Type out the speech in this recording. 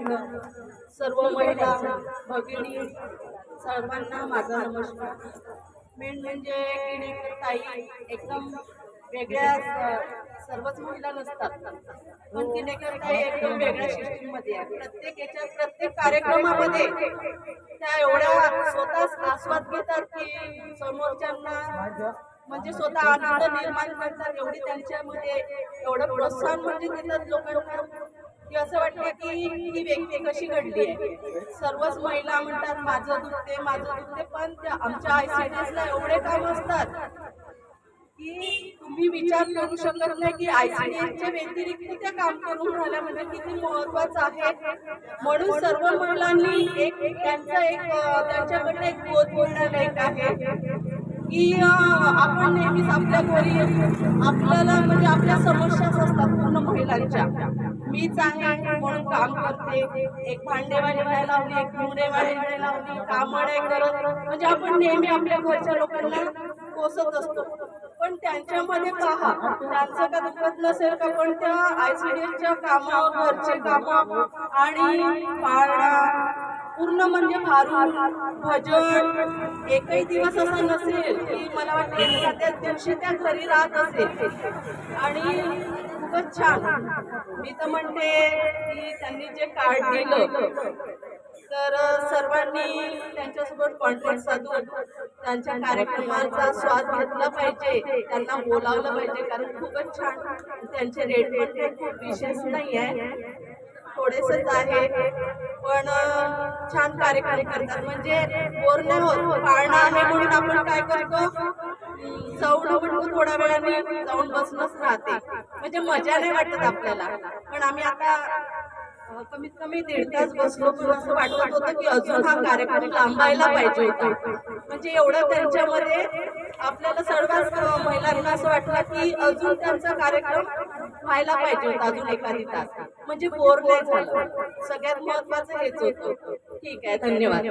सर्व महिला भगिनी सर्वांना माझा नमस्कार. मेन म्हणजे ताई एकदम वेगळ्या सर्वच महिला नसतात. पण तिने ताई एकदम वेगळ्या सिस्टीममध्ये आहे. प्रत्येक याच्यात प्रत्येक कार्यक्रमामध्ये त्या एवढ्या स्वतःच आस्वाद घेतात की समोरच्यांना म्हणजे स्वतः आनंद निर्माण करतात. एवढी त्यांच्यामध्ये एवढं प्रोत्साहन म्हणजे देतात लोकांना. की असं वाटतं की ही व्यक्ती कशी घडली आहे. सर्वच महिला म्हणतात माझं दुखते माझं दुखते पण त्या आमच्या आयसीडीएसला एवढे काम असतात की तुम्ही विचार करू शकत नाही की आयसीडीएसच्या व्यतिरिक्त त्या काम करून राहिल्या म्हणजे किती महत्वाचं आहे. म्हणून सर्व महिलांनी एक त्यांचा एक त्यांच्याकडनं एक बोध बोलण्याला एक आहे. की आपण नेहमीच आपल्या घरी आपल्याला म्हणजे आपल्या समस्याच असतात पूर्ण महिलांच्या. मीच आहे म्हणून काम करते एक भांडेवाली नाही लावली एक धुणेवाली नाही लावली काम करत. म्हणजे आपण नेहमी आपल्या घरच्या लोकांना कोसत असतो. पण त्यांच्यामध्ये पहा त्यांचं का दुखत नसेल का पण त्या आयसीडीएसच्या कामावर घरचे कामं आणि पाळणा पूर्ण म्हणजे भारून भजन एकही दिवस असा नसेल की मला वाटतं एखाद्या दिवशी त्या घरी राहत असेल. आणि खूपच छान. मी तर म्हणते की त्यांनी जे कार्ड दिलं तर सर्वांनी त्यांच्यासोबत कॉन्टॅक्ट साधून त्यांच्या कार्यक्रमाचा स्वाद घेतला पाहिजे त्यांना बोलावलं पाहिजे कारण खूपच छान. त्यांचे रेट पण खूप विशेष नाही आहे थोडेसेच आहे. पण छान कार्यक्रम करतात म्हणजे बोर हो- नाही होत पाळणं आहे म्हणून आपण काय करतो? अं, जाऊन थोड्या वेळाने जाऊन बसूनच राहते. म्हणजे मजा नाही वाटत आपल्याला. पण आम्ही आता कमीत कमी दीड तास बसलो पण असं वाटत होतं की अजून हा कार्यक्रम लांबायला पाहिजे होता. म्हणजे एवढं त्यांच्यामध्ये आपल्याला सर्वच महिलांना असं वाटलं की अजून त्यांचा कार्यक्रम व्हायला पाहिजे होता अजून एखादी तास. म्हणजे बोर नाही झालं. सगळ्यात महत्वाचं हेच होतं. ठीक आहे धन्यवाद.